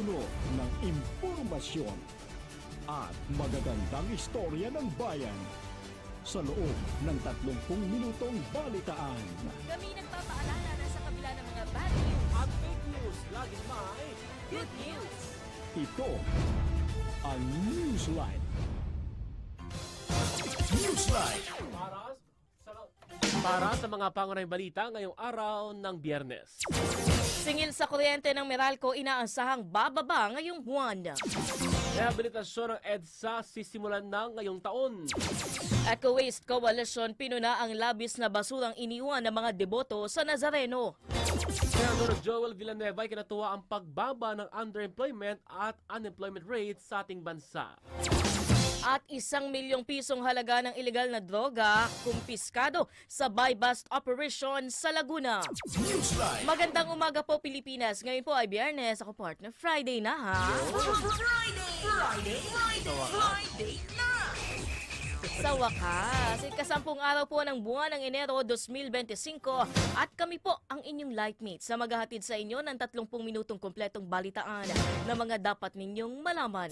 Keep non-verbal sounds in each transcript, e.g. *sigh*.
punong-puno ng impormasyon at magagandang istorya ng bayan sa loob ng 30 minutong balitaan. Kami nagpapaalala na sa kabila ng mga bad news, At fake news, laging may good news. Ito ang Newsline. Newsline. para sa, para sa mga pangunahing balita ngayong araw ng biyernes. Singil sa kuryente ng Meralco, inaasahang bababa ngayong buwan. Rehabilitasyon ng EDSA sisimulan na ngayong taon. Eco Waste Coalition pinuna ang labis na basurang iniwan ng mga deboto sa Nazareno. Senador Joel Villanueva ay kinatuwa ang pagbaba ng underemployment at unemployment rate sa ating bansa. At isang milyong pisong halaga ng ilegal na droga kumpiskado sa buy-bust operation sa Laguna. Newsline. Magandang umaga po Pilipinas. Ngayon po ay Biyernes. Ako partner Friday na ha. Friday! Friday! Friday! Friday! Sa wakas, ikasampung araw po ng buwan ng Enero 2025 at kami po ang inyong lightmates sa maghahatid sa inyo ng 30 minutong kompletong balitaan na mga dapat ninyong malaman.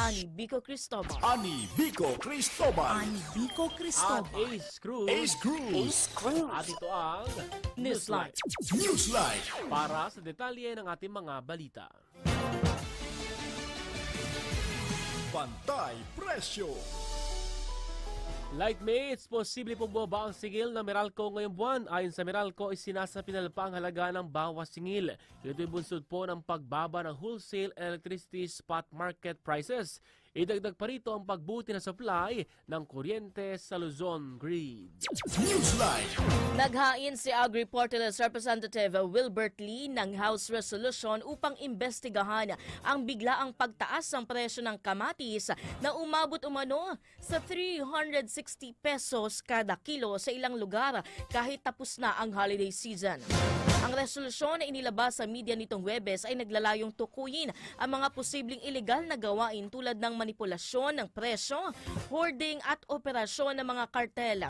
Ani Bico Cristobal. Ani Vico Cristobal. Ani Bico At Cristobal. Ace Cruz. Ace Cruz. At ito ang Newsline. Newsline. Para sa detalye ng ating mga balita. Pantay Presyo. Lightmates, posible pong bumaba ang singil ng Meralco ngayong buwan. Ayon sa Meralco, isinasapinal pa ang halaga ng bawas singil. Ito'y bunsod po ng pagbaba ng wholesale electricity spot market prices. Idagdag pa rito ang pagbuti na supply ng kuryente sa Luzon Grid. Newsline. Naghain si Agri-Portales Representative Wilbert Lee ng House Resolution upang imbestigahan ang biglaang pagtaas ng presyo ng kamatis na umabot umano sa 360 pesos kada kilo sa ilang lugar kahit tapos na ang holiday season. Ang resolusyon na inilabas sa media nitong Webes ay naglalayong tukuyin ang mga posibleng ilegal na gawain tulad ng manipulasyon ng presyo, hoarding at operasyon ng mga kartel.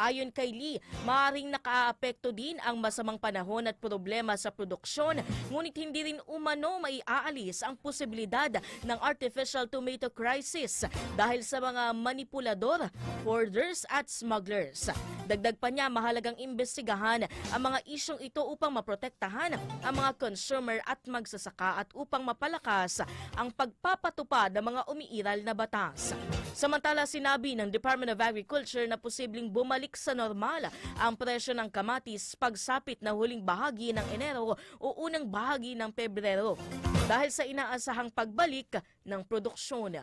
Ayon kay Lee, maaaring nakaapekto din ang masamang panahon at problema sa produksyon, ngunit hindi rin umano maiaalis ang posibilidad ng artificial tomato crisis dahil sa mga manipulador, hoarders at smugglers. Dagdag pa niya, mahalagang imbestigahan ang mga isyong ito upang maprotektahan ang mga consumer at magsasaka at upang mapalakas ang pagpapatupad ng mga umiiral na batas. Samantala, sinabi ng Department of Agriculture na posibleng bumalik sa normal ang presyo ng kamatis pagsapit na huling bahagi ng Enero o unang bahagi ng Pebrero dahil sa inaasahang pagbalik ng produksyon.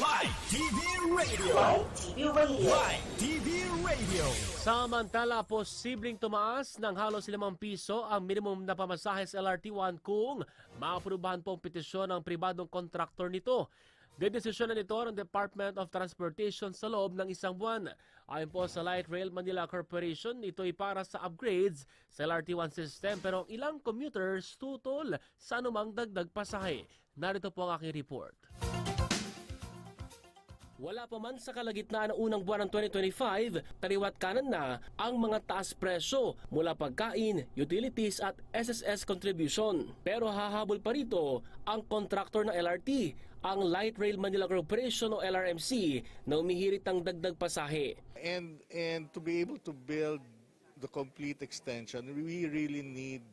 Live TV Radio. Live TV Radio. Live TV Radio. Samantala, posibleng tumaas ng halos 5 piso ang minimum na pamasahe sa LRT1 kung maaprubahan po ang petisyon ng pribadong kontraktor nito. Dedesisyonan nito ng Department of Transportation sa loob ng isang buwan. Ayon po sa Light Rail Manila Corporation, ito ay para sa upgrades sa LRT1 system pero ang ilang commuters tutol sa anumang dagdag pasahe. Narito po ang aking report. Wala pa man sa kalagitnaan ng unang buwan ng 2025, taliwat kanan na ang mga taas presyo mula pagkain, utilities at SSS contribution. Pero hahabol pa rito ang kontraktor ng LRT, ang Light Rail Manila Corporation o LRMC na umihirit ng dagdag pasahe. and and to be able to build the complete extension we really need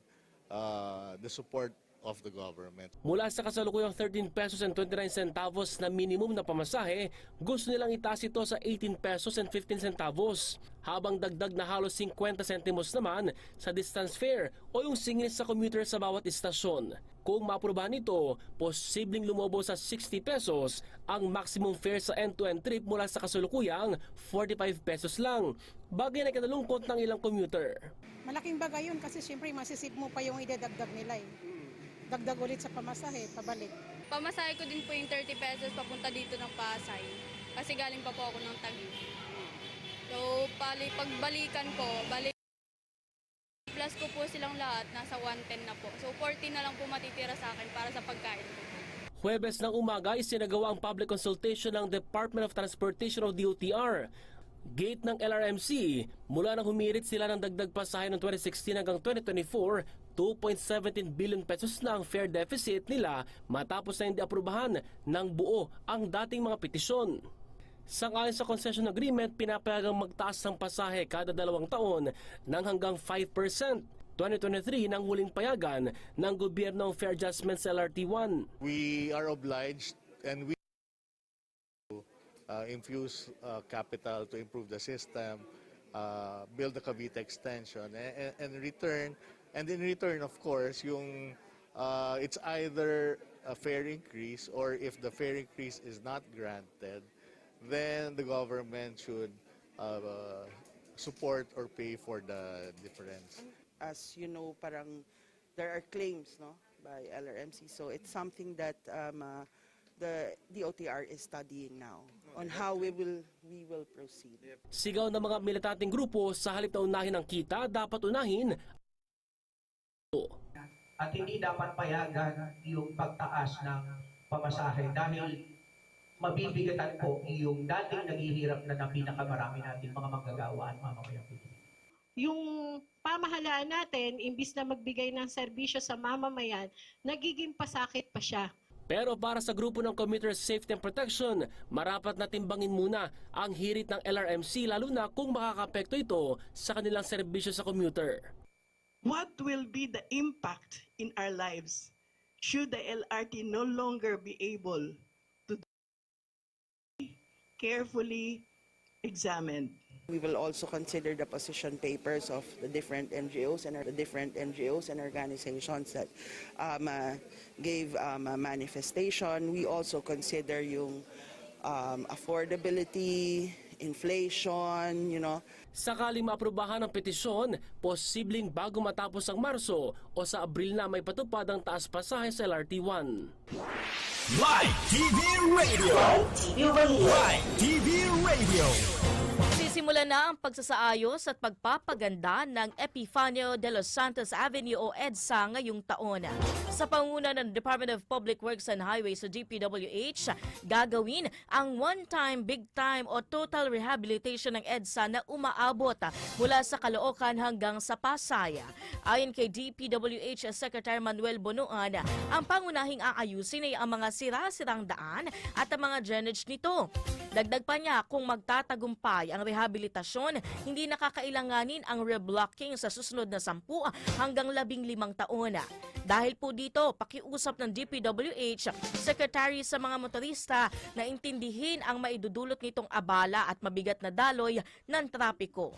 uh, the support of the government Mula sa kasalukuyang 13 pesos and 29 centavos na minimum na pamasahe, gusto nilang itaas ito sa 18 pesos and 15 centavos. Habang dagdag na halos 50 centimos naman sa distance fare o yung singil sa commuter sa bawat istasyon. Kung maaprubahan ito, posibleng lumobo sa 60 pesos ang maximum fare sa end-to-end trip mula sa kasalukuyang 45 pesos lang. Bagay na kinalungkot ng ilang commuter. Malaking bagay yun kasi siyempre masisip mo pa yung idadagdag nila eh. Dagdag ulit sa pamasahe, pabalik. Pamasahe ko din po yung 30 pesos papunta dito ng Pasay. Kasi galing pa po ako ng Taguig. So, pali, pagbalikan ko, bali plus ko po silang lahat, nasa 110 na po. So, 40 na lang po matitira sa akin para sa pagkain. Huwebes ng umaga isinagawa ang public consultation ng Department of Transportation o DOTR. Gate ng LRMC, mula nang humirit sila ng dagdag pasahe noong 2016 hanggang 2024, 2.17 billion pesos na ang fare deficit nila matapos na hindi aprubahan ng buo ang dating mga petisyon. Sangayon sa concession agreement, pinapayagang magtaas ng pasahe kada dalawang taon ng hanggang 5%. 2023 nang huling payagan ng gobyerno ang fare adjustment sa LRT1. We are obliged and we uh, infuse uh, capital to improve the system, uh, build the Cavite extension, and, and return, and in return, of course, yung uh, it's either a fare increase or if the fare increase is not granted, then the government should uh, support or pay for the difference. As you know, parang there are claims no by LRMC. So it's something that um, uh, the DOTR is studying now on how we will we will proceed. Sigaw ng mga militanteng grupo sa halip na unahin ang kita, dapat unahin at hindi dapat payagan yung pagtaas ng pamasahe dahil mabibigatan po yung dating naghihirap na na pinakamarami natin mga manggagawa at mamamayang Pilipino. Yung pamahalaan natin, imbis na magbigay ng serbisyo sa mamamayan, nagiging pasakit pa siya. Pero para sa grupo ng Commuter Safety and Protection, marapat na timbangin muna ang hirit ng LRMC lalo na kung makakapekto ito sa kanilang serbisyo sa commuter. What will be the impact in our lives should the LRT no longer be able to carefully examined? We will also consider the position papers of the different NGOs and the different NGOs and organizations that um, uh, gave um, a manifestation. We also consider yung um, affordability, inflation, you know, Sakaling maaprubahan ang petisyon, posibleng bago matapos ang Marso o sa Abril na may patupad ang taas pasahe sa LRT1. Live TV Radio. TV Radio. Live TV Radio. Sisimulan na ang pagsasaayos at pagpapaganda ng Epifanio de los Santos Avenue o EDSA ngayong taon. Sa panguna ng Department of Public Works and Highways o DPWH, gagawin ang one-time, big-time o total rehabilitation ng EDSA na umaabot mula sa Caloocan hanggang sa Pasay. Ayon kay DPWH Secretary Manuel Bonoan, ang pangunahing aayusin ay ang mga sira-sirang daan at ang mga drainage nito. Dagdag pa niya kung magtatagumpay ang rehabilitasyon, hindi nakakailanganin ang reblocking sa susunod na 10 hanggang 15 taon. Dahil po dito, pakiusap ng DPWH, Secretary sa mga motorista na intindihin ang maidudulot nitong abala at mabigat na daloy ng trapiko.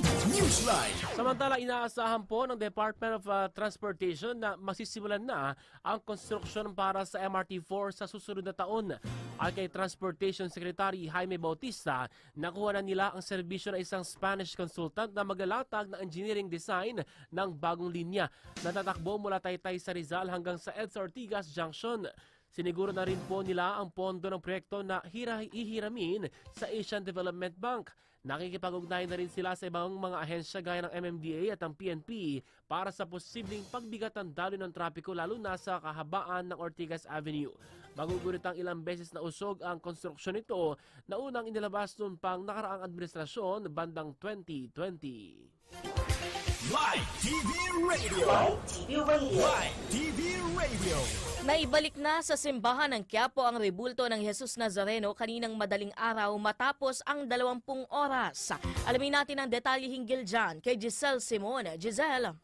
Newsline. Samantala, inaasahan po ng Department of uh, Transportation na masisimulan na ang konstruksyon para sa MRT-4 sa susunod na taon. At kay Transportation Secretary Jaime Bautista, nakuha na nila ang serbisyo ng isang Spanish consultant na magalatag ng engineering design ng bagong linya na tatakbo mula Taytay sa Rizal hanggang sa EDSA Ortigas Junction. Siniguro na rin po nila ang pondo ng proyekto na hira ihiramin sa Asian Development Bank. Nakikipag-ugnayan na rin sila sa ibang mga ahensya gaya ng MMDA at ang PNP para sa posibleng pagbigatan daloy ng trapiko lalo na sa kahabaan ng Ortigas Avenue. Magugulit ang ilang beses na usog ang konstruksyon nito na unang inilabas noon pang nakaraang administrasyon bandang 2020. Live TV Radio. Live TV Radio. Live TV Radio. Naibalik na sa simbahan ng Quiapo ang rebulto ng Jesus Nazareno kaninang madaling araw matapos ang 20 oras. Alamin natin ang detalye hinggil dyan kay Giselle Simon. Giselle.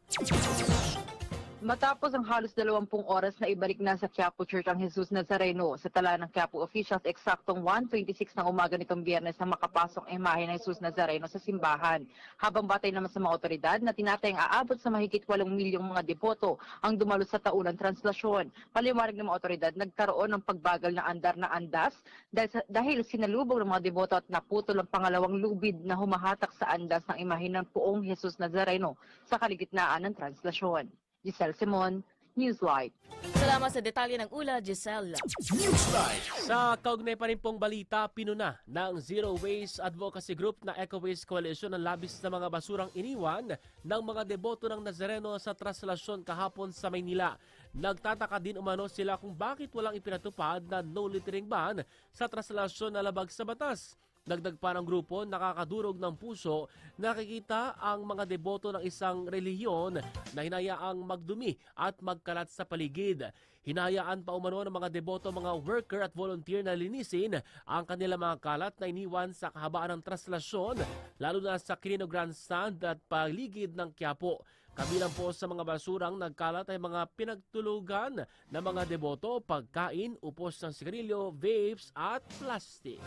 Matapos ang halos 20 oras na ibalik na sa Quiapo Church ang Jesus Nazareno sa tala ng Quiapo officials eksaktong 1.26 ng umaga nitong biyernes na makapasok ang imahe ng Jesus Nazareno sa simbahan. Habang batay naman sa mga otoridad na tinatayang aabot sa mahigit 8 milyong mga deboto ang dumalo sa taunang translasyon. Paliwanag ng mga otoridad, nagkaroon ng pagbagal na andar na andas dahil, dahil sinalubong ng mga deboto at naputol ang pangalawang lubid na humahatak sa andas ng imahe ng puong Jesus Nazareno sa kaligitnaan ng translasyon. Giselle Simon, Newslight. Salamat sa detalye ng ula, Giselle. Newsline. Sa kaugnay pa rin pong balita, pinuna ng Zero Waste Advocacy Group na Eco Waste Coalition ang labis na mga basurang iniwan ng mga deboto ng Nazareno sa traslasyon kahapon sa Maynila. Nagtataka din umano sila kung bakit walang ipinatupad na no littering ban sa traslasyon na labag sa batas. Dagdag pa ng grupo, nakakadurog ng puso, nakikita ang mga deboto ng isang relihiyon na hinayaang magdumi at magkalat sa paligid. Hinayaan pa umano ng mga deboto, mga worker at volunteer na linisin ang kanilang mga kalat na iniwan sa kahabaan ng traslasyon, lalo na sa Quirino Grandstand at paligid ng Quiapo. Kabilang po sa mga basurang nagkalat ay mga pinagtulugan ng mga deboto, pagkain, upos ng sigarilyo, vapes at plastic.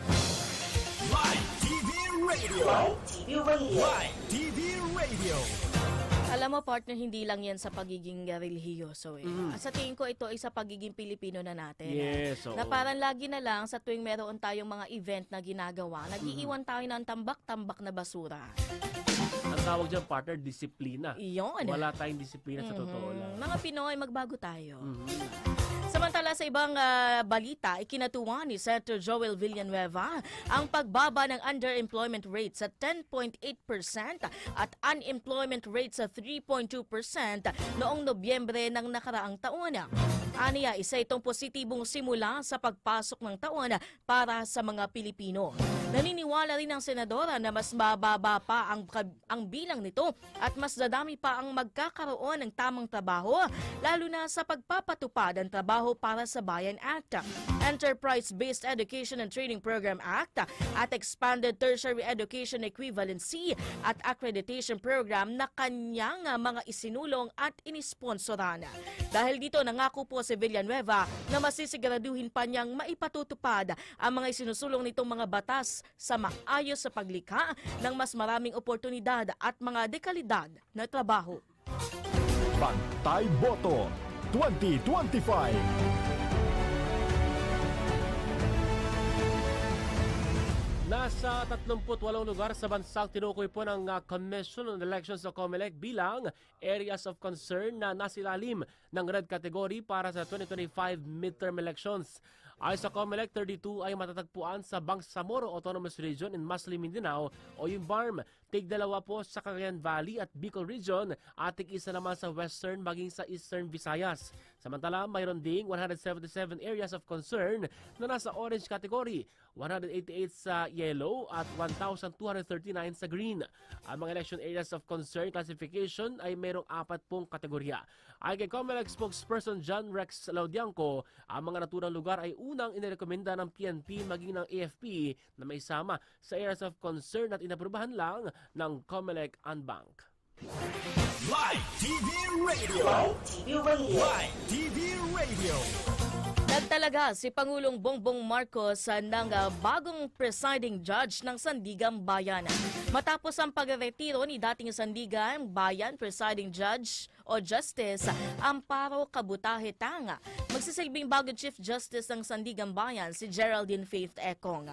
Live TV Radio. Live TV Radio. Live TV Radio. Alam mo, partner, hindi lang yan sa pagiging relihiyoso. Eh. Mhm. Sa tingin ko, ito ay sa pagiging Pilipino na natin. Yes, oo. Na parang lagi na lang sa tuwing meron tayong mga event na ginagawa, nag-iiwan tayo ng tambak-tambak na basura. Ang tawag dyan, partner, disiplina. Iyon. Wala tayong disiplina sa totoo lang. Mga Pinoy, magbago tayo. Mhm. Samantala sa ibang ah, balita, ikinatuwa ni Senator Joel Villanueva ang pagbaba ng underemployment rate sa 10.8% at unemployment rate sa 3.2% noong Nobyembre ng nakaraang taon. Aniya, isa itong positibong simula sa pagpasok ng taon para sa mga Pilipino. Naniniwala rin ang senadora na mas mababa pa ang, ang bilang nito at mas dadami pa ang magkakaroon ng tamang trabaho, lalo na sa pagpapatupad ng trabaho para sa Bayan Act, Enterprise-Based Education and Training Program Act at Expanded Tertiary Education Equivalency at Accreditation Program na kanyang mga isinulong at inisponsoran. Dahil dito nangako po si Villanueva na masisiguraduhin pa niyang maipatutupad ang mga isinusulong nitong mga batas sa maayos sa paglikha ng mas maraming oportunidad at mga dekalidad na trabaho. Pantay Boto 2025. Nasa 38 lugar sa bansang tinukoy po ng uh, Commission on Elections o COMELEC bilang areas of concern na nasilalim ng red category para sa 2025 midterm elections. Ayon sa COMELEC, 32 ay matatagpuan sa Bangsamoro Autonomous Region in Masli, Mindanao o yung BARM. Tig dalawa po sa Cagayan Valley at Bicol Region at tig isa naman sa Western maging sa Eastern Visayas. Samantala, mayroon ding 177 areas of concern na nasa orange category, 188 sa yellow at 1,239 sa green. Ang mga election areas of concern classification ay mayroong apat pong kategorya. Ayon kay COMELEC spokesperson John Rex Laudianco, ang mga naturang lugar ay unang inirekomenda ng PNP maging ng AFP na may sama sa areas of concern at inaprubahan lang ng COMELEC Unbank. Live TV Radio. Live TV Radio. Live TV Radio. Nagtalaga si Pangulong Bongbong Marcos ng ah, bagong presiding judge ng Sandigan Bayan. Matapos ang pagretiro ni dating Sandigan Bayan presiding judge o justice Amparo Kabutahe Tanga, magsisilbing bagong chief justice ng Sandigan Bayan si Geraldine Faith Ekong.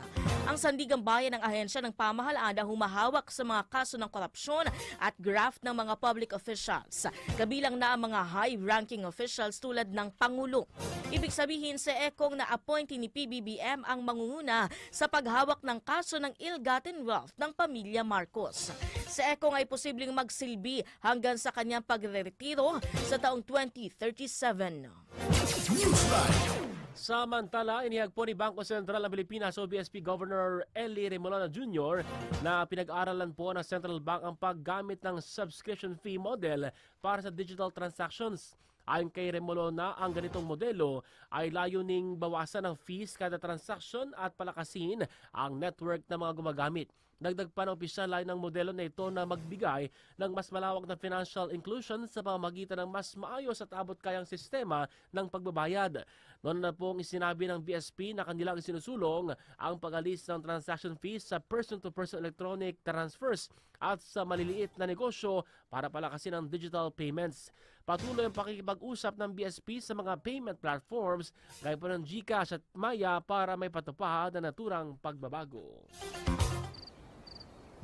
Ang Sandigan Bayan ang ahensya ng pamahalaan na humahawak sa mga kaso ng korupsyon at graft ng mga public officials. Kabilang na ang mga high-ranking officials tulad ng Pangulo. Ibig sabihin si Ekong na appointee ni PBBM ang mangunguna sa paghawak ng kaso ng ill-gotten wealth ng pamilya Marcos. Si Ekong ay posibleng magsilbi hanggang sa kanyang pagre-retiro sa taong 2037. Newsline. Samantala, inihag po ni Bangko Sentral ng Pilipinas o BSP Governor Eli Remolona Jr. na pinag-aralan po ng Central Bank ang paggamit ng subscription fee model para sa digital transactions. Ayon kay Remolona, ang ganitong modelo ay layuning bawasan ang fees kada transaction at palakasin ang network ng mga gumagamit. Dagdag pa ng opisyal line ng modelo na ito na magbigay ng mas malawak na financial inclusion sa pamamagitan ng mas maayos at abot-kayang sistema ng pagbabayad. Noon na pong isinabi ng BSP na kanilang sinusulong ang pag-alis ng transaction fees sa person-to-person electronic transfers at sa maliliit na negosyo para palakasin ang digital payments. Patuloy ang pakikipag-usap ng BSP sa mga payment platforms gaya po ng GCash at Maya para may patupad na naturang pagbabago.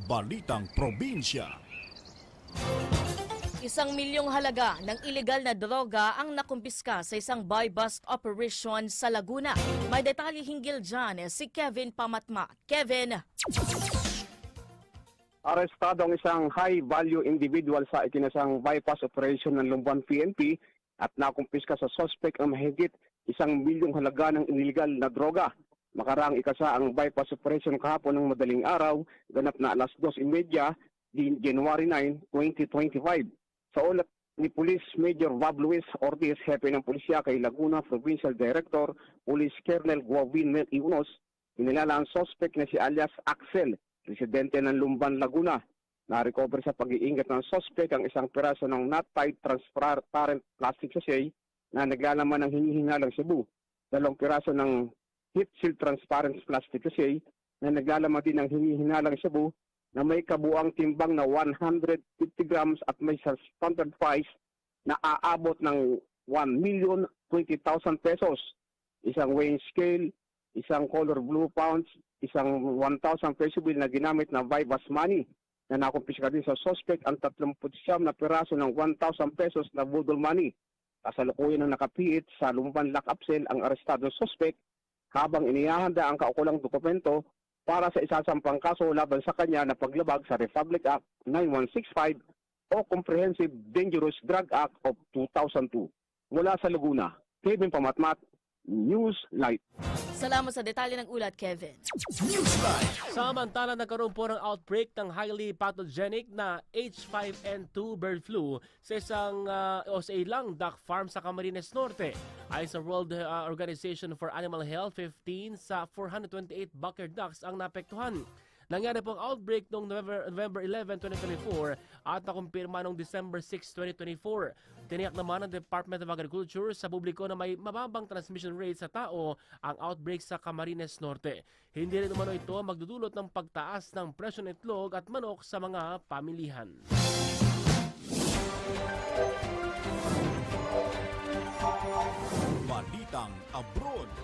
Balitang Probinsya. Isang milyong halaga ng ilegal na droga ang nakumpiska sa isang buy-bust operation sa Laguna. May detalye hinggil dyan si Kevin Pamatma. Kevin, Arestado ang isang high-value individual sa ikinasang bypass operation ng Lumban PNP at nakumpiska sa suspect ang mahigit isang milyong halaga ng illegal na droga. Makarang ikasa ang bypass operation kahapon ng madaling araw, ganap na alas 2.30 din January 9, 2025. Sa ulat ni Police Major Bob Luis Ortiz, hepe ng pulisya kay Laguna Provincial Director, Police Colonel Guavin Mel Iunos, inilala ang suspect na si alias Axel, residente ng Lumban, Laguna. Na-recover sa pag-iingat ng suspect ang isang piraso ng not-tied transparent plastic sachet na naglalaman ng hinihingalang Cebu. Dalawang piraso ng heat seal transparent plastic sachet na naglalaman din ng hinihinalang Cebu na may kabuang timbang na 150 grams at may standard price na aabot ng 1,020,000 pesos. Isang weighing scale, isang color blue pounds, isang 1,000 peso bill na ginamit na Vivas money na nakumpiska din sa suspect ang 39 na piraso ng 1,000 pesos na budol money. Kasalukuyan ng nakapiit sa lumban lock-up cell ang arestado suspect habang inihahanda ang kaukulang dokumento para sa isasampang kaso laban sa kanya na paglabag sa Republic Act 9165 o Comprehensive Dangerous Drug Act of 2002. Mula sa Laguna, Kevin Pamatmat, News Light. salamat sa detalye ng ulat, Kevin. Samantala nagkaroon po ng outbreak ng highly pathogenic na H5N2 bird flu sa isang uh, o sa ilang duck farm sa Camarines Norte. Ayon sa World uh, Organization for Animal Health, 15 sa 428 bucker ducks ang napektuhan. Nangyari po ang outbreak noong November, November 11, 2024 at nakumpirma noong December 6, 2024. Tiniyak naman ng Department of Agriculture sa publiko na may mababang transmission rate sa tao ang outbreak sa Camarines Norte. Hindi rin umano ito magdudulot ng pagtaas ng presyo ng itlog at manok sa mga pamilihan. Balitang Abroad.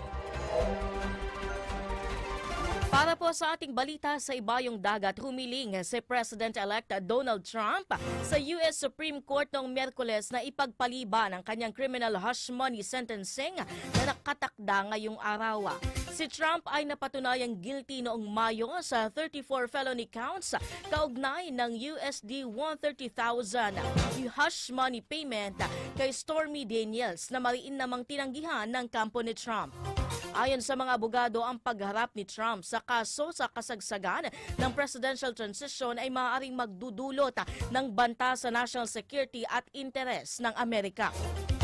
Para po sa ating balita sa ibayong dagat, humiling si President-elect Donald Trump sa US Supreme Court noong Miyerkules na ipagpaliban ang kanyang criminal hush money sentencing na nakatakda ngayong araw. Si Trump ay napatunayang guilty noong Mayo sa 34 felony counts kaugnay ng USD 130,000 hush money payment kay Stormy Daniels na mariin namang tinanggihan ng kampo ni Trump. Ayon sa mga abogado, ang pagharap ni Trump sa kaso sa kasagsagan ng presidential transition ay maaaring magdudulot ng banta sa national security at interes ng Amerika.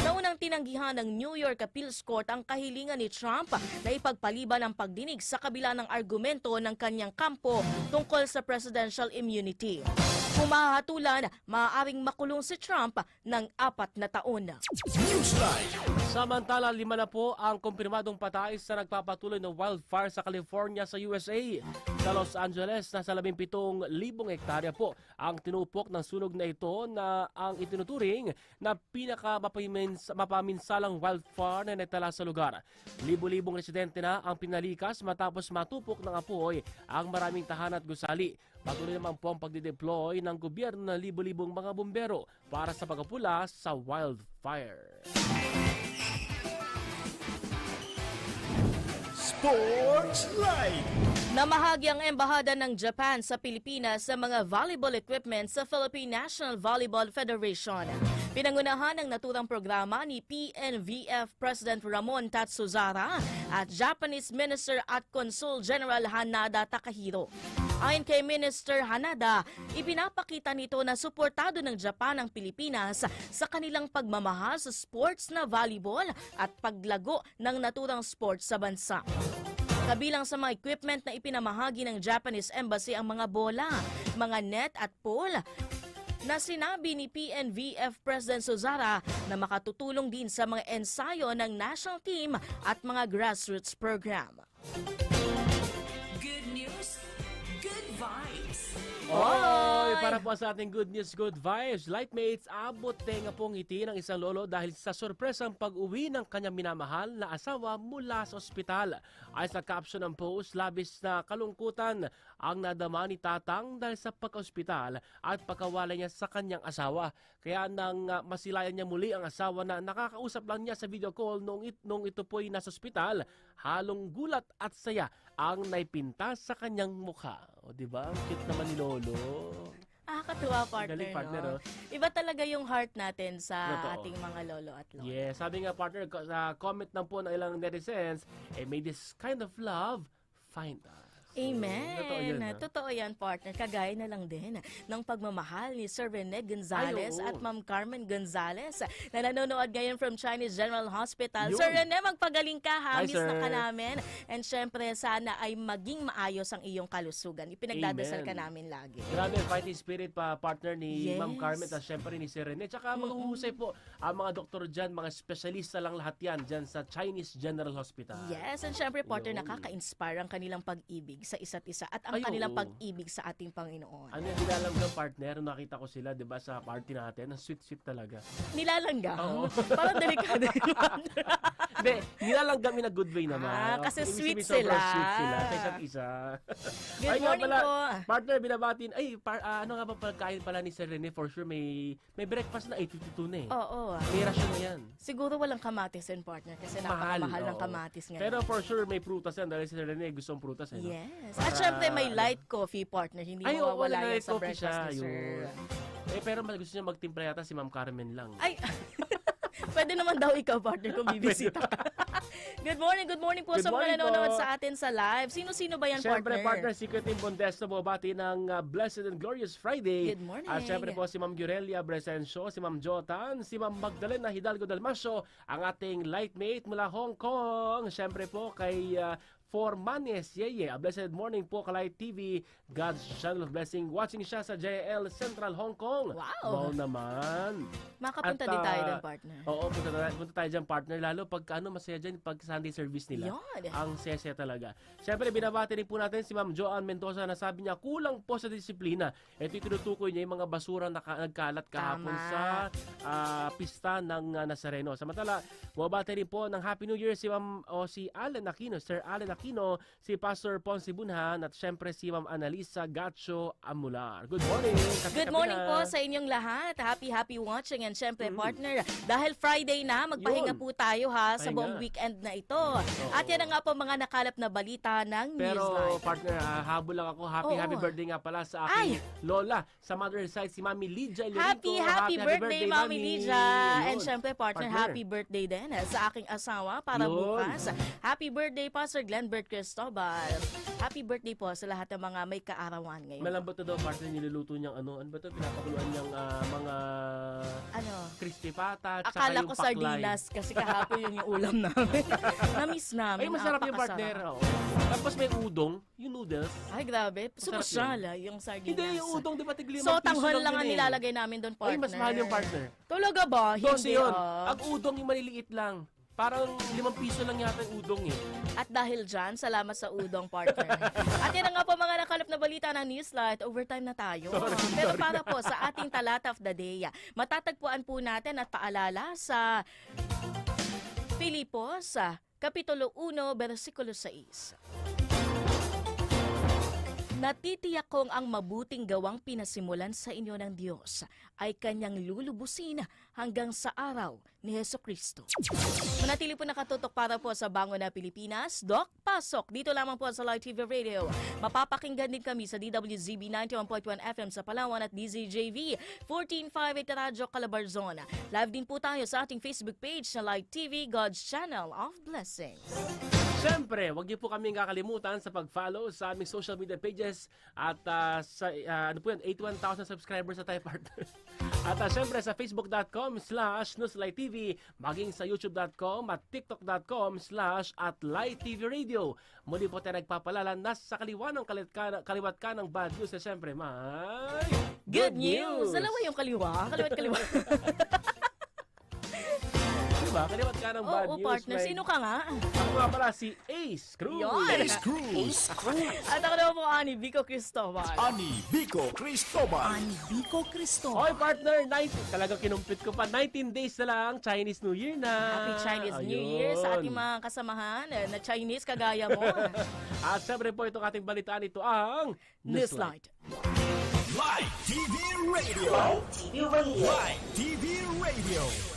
Naunang tinanggihan ng New York Appeals Court ang kahilingan ni Trump na ipagpaliban ang pagdinig sa kabila ng argumento ng kanyang kampo tungkol sa presidential immunity. Kung mahahatulan, maaaring makulong si Trump ng apat na taon. Samantala, lima na po ang kumpirmadong patay sa nagpapatuloy ng wildfire sa California sa USA. Sa Los Angeles, nasa 17,000 hektarya po ang tinupok ng sunog na ito na ang itinuturing na pinaka mapaminsalang wildfire na natala sa lugar. Libo-libong residente na ang pinalikas matapos matupok ng apoy ang maraming tahanan at gusali. Patuloy naman po ang pagdideploy ng gobyerno ng libo-libong mga bumbero para sa pagpapula sa wildfire. Sports Live. Namahagi ang embahada ng Japan sa Pilipinas sa mga volleyball equipment sa Philippine National Volleyball Federation. Pinangunahan ang naturang programa ni PNVF President Ramon Tatsuzara at Japanese Minister at Consul General Hanada Takahiro. Ayon kay Minister Hanada, ipinapakita nito na suportado ng Japan ang Pilipinas sa kanilang pagmamahal sa sports na volleyball at paglago ng naturang sports sa bansa. Kabilang sa mga equipment na ipinamahagi ng Japanese Embassy ang mga bola, mga net at pole na sinabi ni PNVF President Suzara na makatutulong din sa mga ensayo ng national team at mga grassroots program. Good news, vibes. Oy, para po sa ating good news, good vibes, Lightmates, abot tenga pong ngiti ng isang lolo dahil sa sorpresang pag-uwi ng kanyang minamahal na asawa mula sa ospital. Ay sa caption ng post, labis na kalungkutan ang nadama ni Tatang dahil sa pagka-ospital at pagkawala niya sa kanyang asawa. Kaya nang uh, masilayan niya muli ang asawa na nakakausap lang niya sa video call noong, it, noong ito po'y nasa ospital, halong gulat at saya ang naipinta sa kanyang mukha. O di ba? Ang cute naman ni Lolo. Nakakatuwa, partner, Galing, partner, no? oh. Iba talaga yung heart natin sa Totoo. ating mga lolo at lola. Yeah, sabi nga partner, sa comment lang po ng ilang netizens, eh, may this kind of love find us. Amen. Totoo yun, ah. Totoo yan, partner. Kagaya na lang din ng pagmamahal ni Sir Rene Gonzalez Ay, oo. at Ma'am Carmen Gonzalez na nanonood ngayon from Chinese General Hospital. Yun. Sir Rene, magpagaling ka. Hi, Hamis sir. na ka namin. And syempre, sana ay maging maayos ang iyong kalusugan. Ipinagdadasal ka namin lagi. Grabe, fighting spirit pa partner ni Yes. Ma'am Carmen at syempre ni Sir Rene. Tsaka maghuhusay po ang mga doktor dyan, mga espesyalista lang lahat yan dyan sa Chinese General Hospital. Yes, and syempre, partner, nakaka-inspire ang kanilang pag-ibig sa isa't isa at ang Ay, kanilang oo. pag-ibig sa ating Panginoon. Ano yung nilalanggam partner? Nakita ko sila, di ba, sa party natin, ang sweet-sweet talaga. Nilalangga. Oo. Parang delikado yun. *laughs* Hindi, nilalanggam in a good way naman. Ah, kasi Ibig sweet sabihin, sobrang sila. sweet sila sa isa't isa. Good Ay, nga morning pala, po. Partner, binabatin. Ay, par, ah, ano nga ba pagkain pala ni Sir Rene? For sure, may may breakfast na 852 na eh. Oo. ah. May rasyon na yan. Siguro walang kamatis yun, partner, kasi napakamahal ng oo. kamatis ngayon. Pero for sure, may prutas yan dahil si Sir Rene gustong prutas eh. no? yes. Para- At syempre, may light coffee, partner. Hindi Ay, oo, mawawala yan light sa coffee breakfast siya. ni Sir. Yun. Eh, pero mas gusto niya magtimpla yata si Ma'am Carmen lang. Ay, *laughs* pwede naman daw ikaw, partner, kung bibisita ka. *laughs* good morning, good morning po Good sa mga nanonood po. sa atin sa live. Sino-sino ba yan, Siyempre, partner? partner, Secret Team Bondes na bumabati ng uh, Blessed and Glorious Friday. Good morning. At siyempre po si Ma'am Gurelia Bresencio, si Ma'am Jotan, si Ma'am Magdalena Hidalgo Dalmasio, ang ating lightmate mula Hong Kong. Siyempre po kay uh, For Manes Yeye, a blessed morning po Kalay TV, God's Channel of Blessing. Watching siya sa JL Central Hong Kong. Wow. Wow naman. Makapunta At, din tayo ah, doon, partner. Oo, punta, tayo, punta tayo dyan, partner. Lalo pag ano, masaya dyan, pag Sunday service nila. Yun. Ang saya talaga. Siyempre, binabati rin po natin si Ma'am Joanne Mendoza na sabi niya, kulang po sa disiplina. Ito yung tinutukoy niya yung mga basura na ka- nagkalat kahapon Tama. sa ah, pista ng ah, Nazareno. Samantala, bumabati rin po ng Happy New Year si Ma'am o si Alan Aquino, Sir Alan Aquino, si Pastor Ponce Bunhan at siyempre si Ma'am Analisa Gacho Amular. Good morning! Kape-kape Good morning po sa inyong lahat. Happy, happy watching. And syempre, partner, dahil Friday na, magpahinga Mm. Yun. po tayo ha sa Pahinga. buong weekend na ito. At yan na nga po mga nakalap na balita ng Pero Newsline. partner, ah, habol lang ako. Happy Oo. happy birthday nga pala sa Ay! aking lola sa mother side si Mami Lydia Ilorico. Happy, happy, birthday, Mami Lydia. And syempre, partner, Partner. happy birthday din eh, sa aking asawa para Yun. bukas. Happy birthday, Pastor Glenn Bert Cristobal. Happy birthday po sa lahat ng mga may kaarawan ngayon. Malambot na daw partner niluluto niyang ano. Ano ba ito? Pinapakuluan niyang ah, mga Ano? crispy pata. tsaka Akala yung ko paklay. sardinas kasi kahapon yun yung ulam namin. *laughs* Na-miss namin. Ay, masarap yung partner. oo. Tapos may udong, yung noodles. Ay, grabe. Masarap Sumusala yung sardinas. Hindi, yung udong, di ba tigli So, tanghon lang ang nilalagay namin doon, partner. Ay, mas mahal yung partner. Talaga ba? Hindi yun. ah. Ang udong yung maliliit lang. Parang limang piso lang yata yung udong eh. At dahil dyan, salamat sa udong partner. *laughs* At yan na nga po mga nakalap na balita ng Newslight. Overtime na tayo. Pero para po sa ating talata of the day, matatagpuan po natin at paalala sa Pilipos, Kapitulo 1, versikulo 6. Natitiyak kong ang mabuting gawang pinasimulan sa inyo ng Diyos ay kanyang lulubusin hanggang sa araw ni Heso Kristo. Manatili po nakatutok para po sa Bango na Pilipinas. Doc, pasok dito lamang po sa Live TV Radio. Mapapakinggan din kami sa DWZB 91.1 FM sa Palawan at DZJV 1458 Radyo Calabarzon. Live din po tayo sa ating Facebook page na Live TV God's Channel of Blessings. Siyempre, wag niyo po kaming kakalimutan sa pag-follow sa aming social media pages at ah, sa ah, ano po yan, 81,000 subscribers sa tayo *laughs* partner. At uh, siyempre sa facebook.com slash newslighttv, maging sa youtube.com at tiktok.com slash at TV Radio. Muli po tayo nagpapalala na sa kaliwa ng kalit ka, kaliwat ka ng bad news. At siyempre, may Good news! Dalawa yung kaliwa. Kaliwat kaliwa. *laughs* Ba? Kaliwat ka ng Oo, bad news. partner. may- Sino ka nga? Ako nga pala si Ace Cruz. Yun. Ace Cruz. At ako naman po, Ani Vico Cristobal. Ani Vico Cristobal. Vico Cristo. Hoy partner, 19, talagang kinumpit ko pa. 19 days na lang, Chinese New Year na. Happy Chinese New Ayun. Year sa ating mga kasamahan eh, na Chinese kagaya mo. *laughs* At syempre po itong ating balitaan ito ang Newslight. Live TV Radio. Live TV Radio. Live TV Radio.